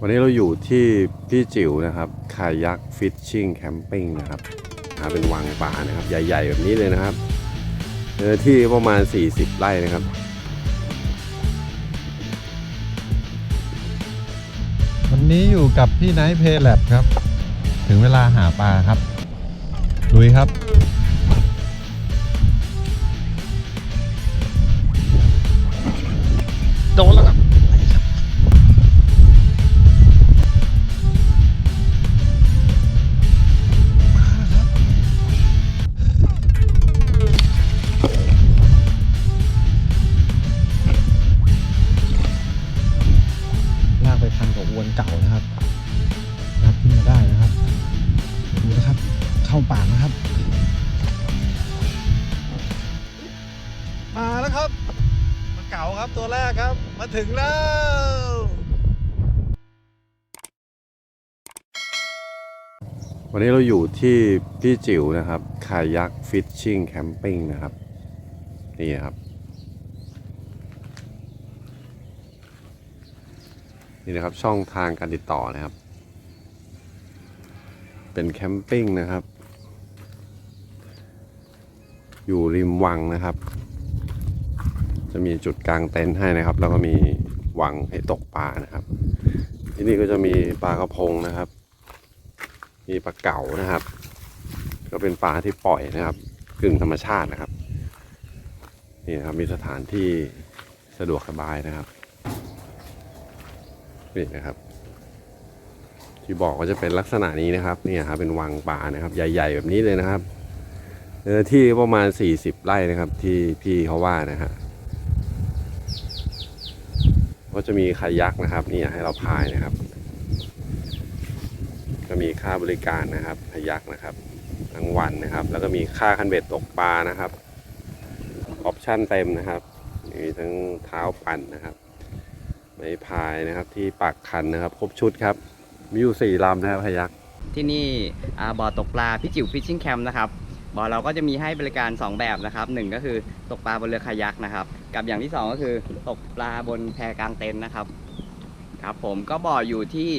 วันนี้เราอยู่ที่พี่จิ๋วนะครับคายักฟิชชิ่งแคมปิ้งนะครับหาเป็นวังป่านะครับ ใหญ่ ๆ แบบนี้เลยนะครับเนื้อที่ประมาณ 40 ไร่นะครับวันนี้อยู่กับพี่ไนท์เพย์แลบครับ ถึงเวลาหาปลาครับลุยครับโดนแล้วครับ แล้วครับมาเก่าครับตัวแรกครับ มาถึงแล้ววันนี้เราอยู่ที่พี่จิ๋วนะครับ คายักฟิชชิ่งแคมปิ้งนะครับ นี่ครับ นี่นะครับช่องทางการติดต่อนะครับ เป็นแคมปิ้งนะครับ อยู่ริมวังนะครับ จะมีจุดกลางเต็นท์ให้นะครับ แล้วก็มีวังให้ตกปลานะครับ ที่นี่ก็จะมีปลากระพงนะครับ มีปลาเก๋านะครับ ก็เป็นปลาที่ปล่อยนะครับกึ่งธรรมชาตินะครับนี่นะครับมีสถานที่สะดวกสบายนะครับนี่นะครับ ที่บอกว่าจะเป็นลักษณะนี้นะครับนี่ครับเป็นวังปลานะครับ ใหญ่ ๆ แบบนี้เลยนะครับเนื้อที่ประมาณ 40 ไร่นะครับ ที่พี่เขาว่านะฮะ ก็จะมีคายักนะครับนี่ให้เราพายนะครับ ก็มีค่าบริการนะครับพยักนะครับทั้งวันนะครับ แล้วก็มีค่าคันเบ็ดตกปลานะครับออปชั่นเต็มนะครับมีทั้งเท้าปั่นนะครับไม้พายนะครับที่ปักคันนะครับ ครบชุดครับ มีอยู่สี่ลำนะครับพยักที่นี่บ่อตกปลาพี่จิ๋วฟิชชิ่งแคมป์นะครับบ่อเราก็จะมีให้บริการ 2 แบบนะครับหนึ่งก็คือตกปลาบนเรือคายักนะครับ กับอย่างที่2ก็คือตกปลาบนแพกลางเต็นท์นะครับ ครับ ผมก็บ่ออยู่ที่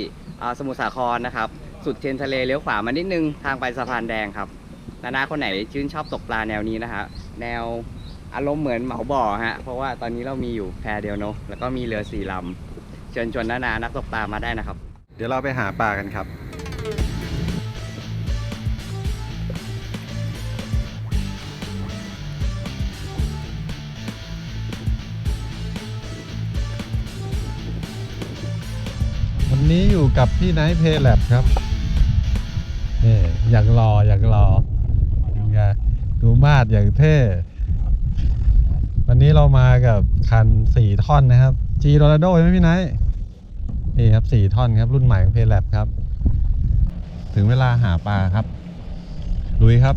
สมุทรสาครนะครับ สุดเทียนทะเลเลี้ยวขวามานิดนึงทางไปสะพานแดงครับนานาคนไหนชื่นชอบตกปลาแนวนี้นะฮะแนวอารมณ์เหมือนเหมาบ่อฮะเพราะว่าตอนนี้เรามีอยู่แพเดียวเนอะแล้วก็มีเรือสี่ลำเชิญชวนนานานักตกปลามาได้นะครับ เดี๋ยวเราไปหาปลากันครับ นนี้อยู่กับพี่ไนท์เพย์แลบครับนี่อยากรออยากรอยังไงดูมาดอย่างเท่ วันนี้เรามากับคันสี่ท่อนนะครับ G d o r a d o ใช่ไหมพี่ไนท์นี่ครับสี่ท่อนครับ รุ่นใหม่ของเพย์แลบครับ ถึงเวลาหาปลาครับลุยครับ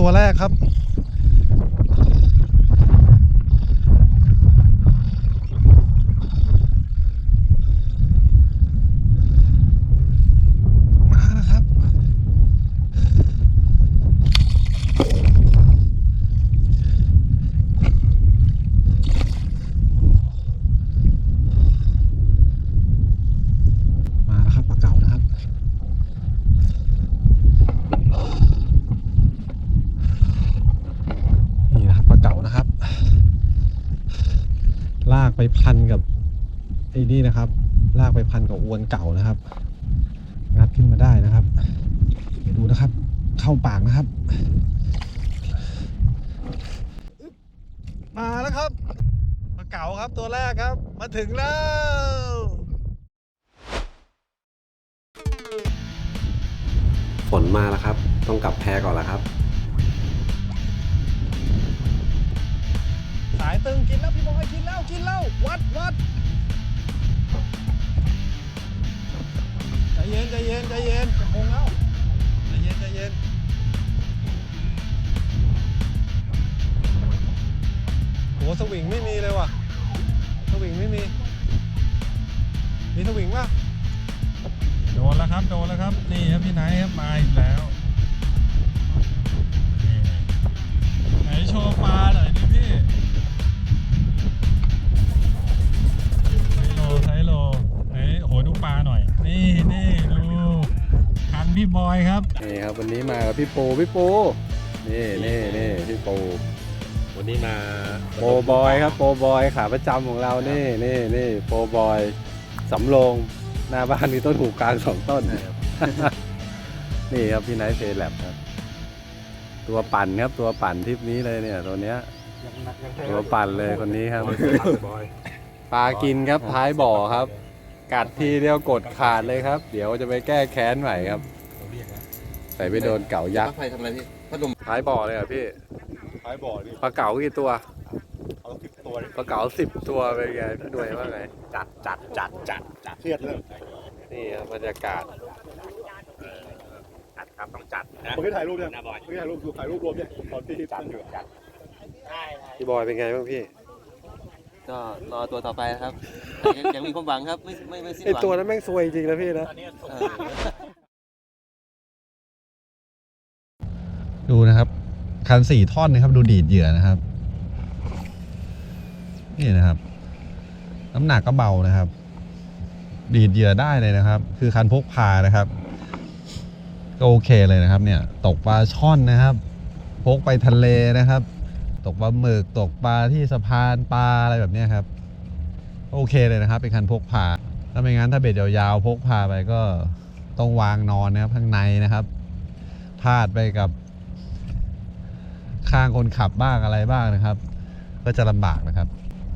ตัวแรกครับ วนเก่านะครับ งัดขึ้นมาได้นะครับ เดี๋ยวดูนะครับ เข้าปากนะครับ มาแล้วครับมาเก่าครับตัวแรกครับ มาถึงแล้วฝนมาแล้วครับ ต้องกลับแพก่อนละครับ สายตึงกินแล้วพี่บอยกินแล้วกินแล้ววัดวัด เย็นใจเย็นใจเย็นจะคงแล้วใจเย็นใจเย็นโหสวิงไม่มีเลยว่ะ สวิงไม่มี มีสวิงป่ะโดนแล้วครับโดนแล้วครับ นี่ครับพี่ไนท์ครับมาอีกแล้วไหนโชว์ปลาหน่อยดิพี่ไซโลไซโลไหนโหดูปลาหน่อย นี่นี่ดูคันพี่บอยครับ นี่ครับวันนี้มากับพี่ปูพี่ปูนี่นี่นี่พี่ปูวันนี้มาโปรบอยครับโปรบอยขาประจำของเรานี่นี่นี่โปรบอยสำโรงหน้าบ้านมีต้นหูกลางสองต้น นี่ครับพี่ไนท์เพย์แลบครับ ตัวปั่นครับตัวปั่นทริปนี้เลยเนี่ยตัวเนี้ยตัวปั่นเลยคนนี้ครับปลากินครับท้ายบ่อครับ กัดทีเดียวกดขาดเลยครับ เดี๋ยวจะไปแก้แค้นใหม่ครับใส่ไปโดนเก๋ายักษ์ไฟทำอะไรพี่พัดลมท้ายบ่อเลยเหรอะพี่ท้ายบ่อนี่ปลาเก๋ากี่ตัวเอาสิบตัวปลาเก๋าสิบตัวเป็นไงพี่หน่วยว่าไงจัดจัดจัดจัดจัดเครียดเลยนี่ครับบรรยากาศจัดครับต้องจัดนะเมื่อกี้ถ่ายรูปเนี่ยเมื่อกี้ถ่ายรูปดูถ่ายรูปรวมเนี่ยตอนที่จัดอยู่จัดพี่บอยเป็นไงบ้างพี่ ก็รอตัวต่อไปครับยังยังมีความหวังครับ ไม่ไม่ไม่สิ้นไอหวัง ตัวนั้นแม่งซวยจริงนะพี่นะเออดูนะครับ คันสี่ท่อนนะครับ ดูดีดเหยื่อนะครับ นี่นะครับ น้ำหนักก็เบานะครับ ดีดเหยื่อได้เลยนะครับ คือคันพกพานะครับ ก็โอเคเลยนะครับ เนี่ย ตกปลาช่อนนะครับ พกไปทะเลนะครับ ตกปลาหมึกตกปลาที่สะพานปลาอะไรแบบนี้ครับ โอเคเลยนะครับ เป็นคันพกพาถ้าไม่งั้นถ้าเบ็ดยาวๆพกพาไปก็ต้องวางนอนนะครับข้างในนะครับพลาดไปกับข้างคนขับบ้างอะไรบ้างนะครับ ก็จะลำบากนะครับ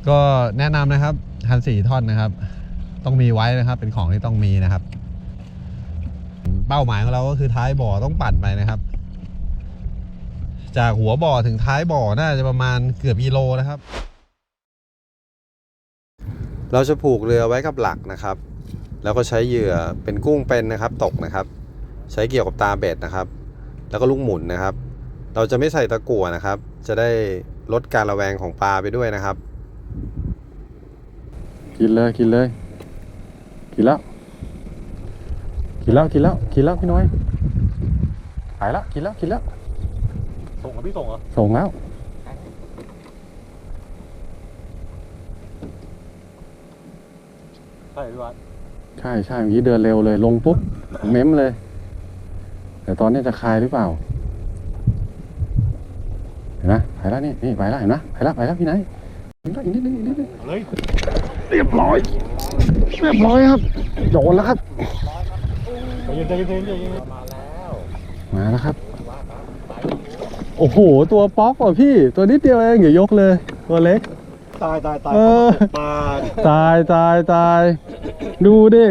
ก็แนะนำนะครับคันสี่ท่อนนะครับ ต้องมีไว้นะครับ เป็นของที่ต้องมีนะครับ เป้าหมายของเราก็คือท้ายบ่อต้องปั่นไปนะครับ จากหัวบ่อถึงท้ายบ่อน่าจะประมาณเกือบกิโลนะครับ เราจะผูกเรือไว้กับหลักนะครับ แล้วก็ใช้เหยื่อเป็นกุ้งเป็นนะครับ ตกนะครับ ใช้เกี่ยวกับตาเบ็ดนะครับ แล้วก็ลูกหมุนนะครับ เราจะไม่ใส่ตะกั่วนะครับ จะได้ลดการระแวงของปลาไปด้วยนะครับ กินเลยกินเลย กินแล้วกินแล้วกินแล้วกินแล้วพี่น้อยหายแล้วกินแล้วกินแล้วส่งเหรอ พี่ส่งเหรอส่งแล้ว ใช่พี่วัดใช่ใช่เมื่อกี้เดินเร็วเลย ลงปุ๊บ เม้มเลย แต่ตอนนี้จะคลายหรือเปล่า เห็นไหมไปแล้วนี่นี่ไปแล้วเห็นไหมไปแล้วไปแล้วพี่ไหนอีกนิดนึงอีกนิดนึงเลยเรียบร้อย เรียบร้อยครับโดนแล้วครับ ใจเย็นใจเย็นใจเย็นใจเย็น มาแล้วมาแล้วครับโอ้โห ตัวป๊อกว่ะพี่ ตัวนิดเดียวเองอย่ายกเลย ตัวเล็ก ตายตายตายเออมาตายตายตาย ดูดิ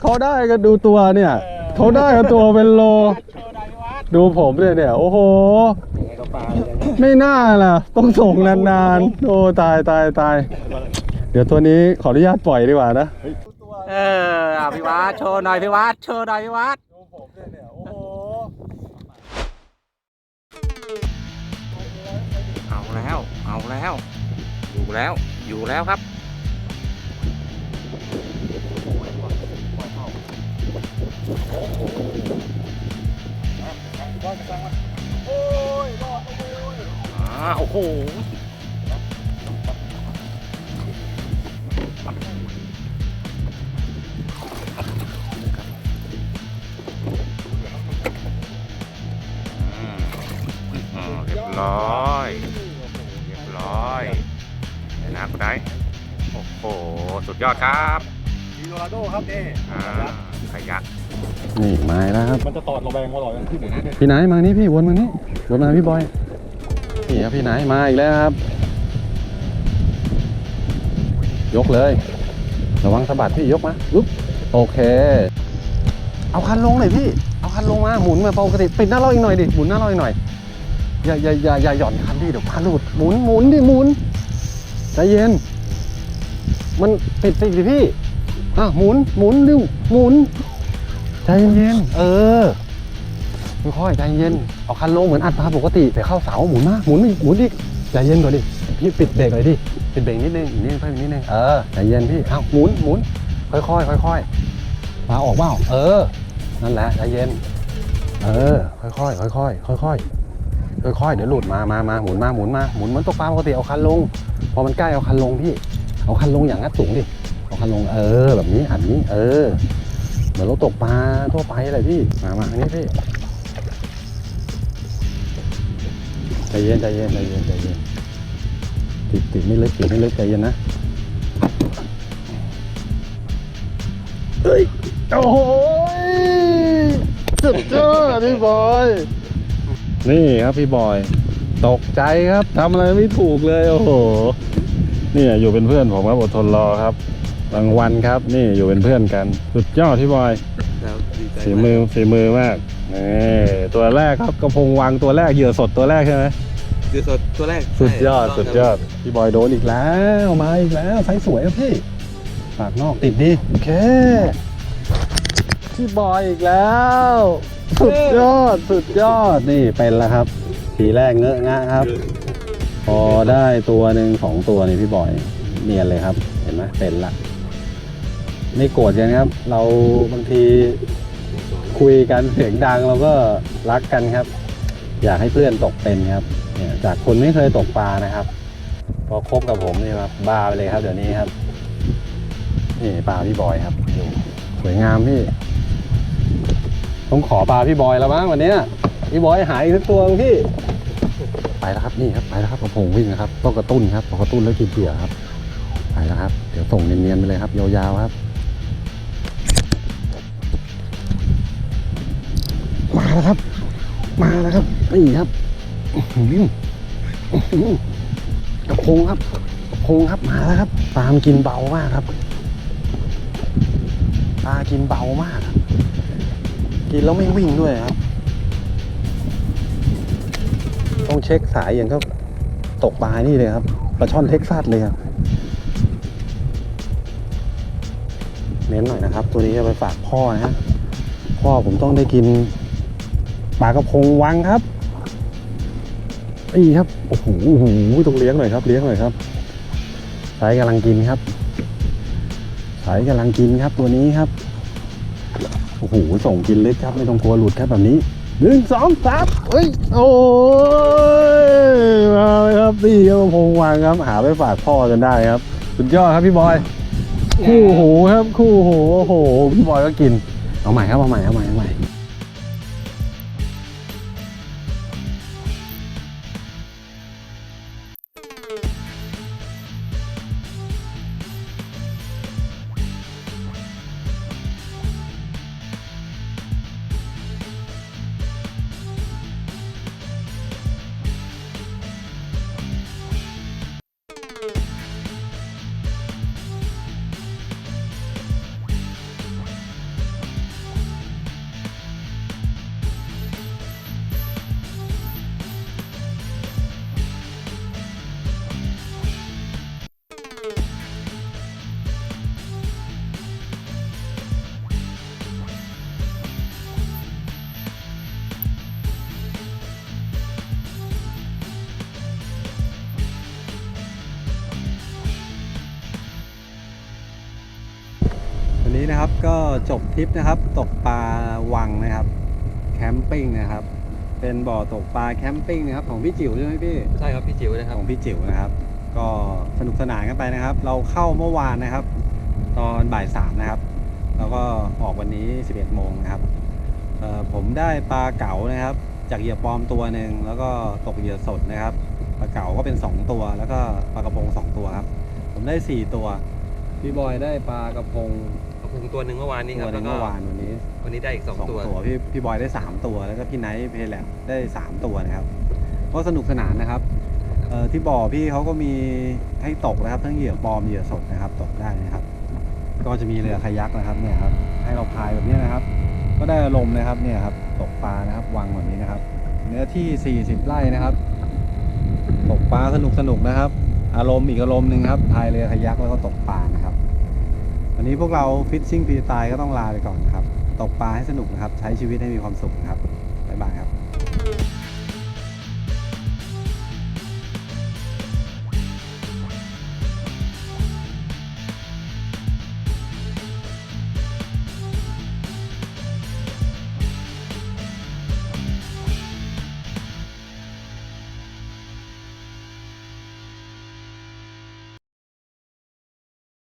เขาได้กันดูตัวเนี่ยเขาได้กันตัวเป็นโล ดูผมเนี่ยเนี่ย โอ้โหไม่น่าล่ะ ต้องส่งนานๆ โอ้ตายตายตาย เดี๋ยวตัวนี้ขออนุญาตปล่อยดีกว่านะ เอออะพี่วัดโชว์หน่อยพี่วัดโชว์หน่อยพี่วัด แล้ว เอาแล้ว อยู่แล้ว อยู่แล้วครับอ่าโอ้โห ยอดครับดีโนราโดครับนี่อ่าขยักนี่มาแล้วครับ มันจะตอดระแวงมาหน่อยที่หมุนนี่พี่ไหนมานี่พี่วนมานี่วนมาพี่บอยนี่ครับพี่ไหนมาอีกแล้วครับ ยกเลย ระวังสะบัดพี่ยกมาปุ๊บโอเค เอาคันลงหน่อยพี่ เอาคันนลงมาหมุนมาปกติปิดหน้าเราอีกหน่อยดิหมุนหน้าเราอีกหน่อยอย่าอย่าอย่าอย่าหย่อนคันดิเดี๋ยวพาหลุดหมุนหมุนดิหมุนใจเย็น มัน ปิดสิสิพี่อะหมุนหมุนเร็วหมุน ใจเย็นๆเออค่อยๆใจเย็นเอาคันลงเหมือนอัดปลาปกติแต่เข้าเสาหมุนมาหมุนอีกหมุนอีกใจเย็นก่อนดิพี่ปิดเบรกหน่อยดิปิดเบรกนิดนึงอีกนิดนึงเพิ่มอีกนิดนึงเออใจเย็นพี่เอาหมุนหมุนค่อยๆค่อยๆมาออกเปล่าเออ นั่นแหละใจเย็น เออ ค่อยๆค่อยๆค่อยๆค่อยๆเดี๋ยวหลุดมามามาหมุนมาหมุนมาหมุนเหมือนตกปลาปกติเอาคันลง พอมันใกล้เอาคันลงพี่ เอาคันลงอย่างงัดสูงดิ เอาคันลงเออ แบบนี้อันนี้ เออ เหมือนเราตกปลาทั่วไปเลยพี่ มามาอันนี้พี่ใจเย็นใจเย็นใจเย็นใจเย็นติดติดไม่ลึกติดไม่ลึกใจเย็นนะเฮ้ยโอ้โหสุดยอดพี่บอย นี่ครับพี่บอย ตกใจครับทำอะไรไม่ถูกเลย โอ้โหนี่อยู่เป็นเพื่อนผมครับอดทนรอครับ รางวัลครับ นี่อยู่เป็นเพื่อนกัน สุดยอดพี่บอยครับดีใจฝีมือฝีมือมากนี่ตัวแรกครับกระพงวางตัวแรกเหยื่อสดตัวแรกใช่ไหมคือสดตัวแรกสุดยอดใช่สุดยอดพี่บอยโดนอีกแล้วมาอีกแล้วไซส์สวยครับพี่ปากนอกติดดีโอเคพี่บอยอีกแล้ว สุดยอดสุดยอดนี่เป็นแล้วครับทีแรกเงอะงะครับ พอได้ตัวหนึ่งสองตัวนี่พี่บอยเนียนเลยครับ เห็นไหมเป็นละ ไม่โกรธกันครับ เราบางทีคุยกันเสียงดังเราก็รักกันครับ อยากให้เพื่อนตกเป็นครับเนี่ยจากคนไม่เคยตกปลานะครับ พอคบกับผมนี่ครับบ้าไปเลยครับเดี๋ยวนี้ครับนี่ปลาพี่บอยครับดูสวยงามพี่ต้องขอปลาพี่บอยแล้วมั้งวันนี้พี่บอยหายอีกสักตัวนึงพี่ไปแล้วครับนี่ครับไปแล้วครับกระพงวิ่งนะครับต้องกระตุ้นครับพอกระตุ้นแล้วกินเผื่อครับไปแล้วครับ เดี๋ยวส่งเนียนๆไปเลยครับยาวๆครับ แล้วครับ มาแล้วครับนี่ครับอื้อหืออื้อหือกระพงครับกระพงครับมาแล้วครับปลามนกินเบามากครับปลากินเบามากครับกินแล้วไม่วิ่งด้วยครับ ต้องเช็คสายอย่างก็ตกปลานี่เลยครับปลาช่อนเท็กซัสเลยครับเน้นหน่อยนะครับ ตัวนี้จะไปฝากพ่อนะฮะพ่อผมต้องได้กิน ปลากระพงวังครับนี่ครับโอ้โหต้องเลี้ยงหน่อยครับ เลี้ยงหน่อยครับสายกำลังกินครับสายกำลังกินครับตัวนี้ครับโอ้โหส่งกินเลึกครับ ไม่ต้องกลัวหลุดครับแบบนี้หนึ่งสองสามเฮ้ยโอ้ยมาเลยครับนี่กระพงวังครับ หาไปฝากพ่อจนได้ครับ สุดยอดครับพี่บอย คู่หูครับคู่หูโอ้โหพี่บอยก็กินเอาใหม่ครับเอาใหม่เอาใหม่เอาใหม่ นนี้นะครับก็จบทริปนะครับ ตกปลาวังนะครับ แคมปิ้งนะครับ เป็นบ่อตกปลาแคมปิ้งนะครับของพี่จิ๋วใช่ไหมพี่ใช่ครับพี่จิ๋วนะคขรับองพี่จิ๋วนะครับ ก็สนุกสนานกันไปนะครับ เราเข้าเมื่อวานนะครับ ตอนบ่ายสามนะครับ แล้วก็ออกวันนี้ 11โมงนะครับเอ่อผมได้ปลาเก๋านะครับ จากเหยื่อปลอมตัวหนึ่งแล้วก็ตกเหยื่อสดนะครับปลาเก๋าก็เป็น 2 ตัว แล้วก็ปลากระพง2 ตัวครับ ผมได้ 4 ตัว พี่บอยได้ปลากระพงกระพุงตัวหนึ่งเมื่อวานนี้คตัรัวบหนึแล้วงก็เมื่อวานวันนี้วันนี้ได้อีกสองสองตัว ตัวพี่พี่บอยได้3ตัวแล้วก็พี่ไนท์เพลแลบได้3ตัวนะครับก็สนุกสนานนะครับเอ่อที่บ่อพี่เขาก็มีให้ตกนะครับ ทั้งเหยื่อปลอมเหยื่อสดนะครับ ตกได้นะครับ ก็จะมีเรือคายักนะครับเนี่ยครับให้เราพายแบบนี้นะครับ ก็ได้อารมณ์นะครับเนี่ยครับตกปลานะครับวังแบบนี้นะครับ เนื้อที่ 40 ไร่นะครับ ตกปลาสนุกสนุกนะครับ อารมณ์อีกอารมณ์หนึ่งครับพายเรือคายักแล้วก็ตกปลานะครับ วันนี้พวกเราฟิชชิ่งพีตายก็ต้องลาไปก่อนครับ ตกปลาให้สนุกนะครับ ใช้ชีวิตให้มีความสุขครับ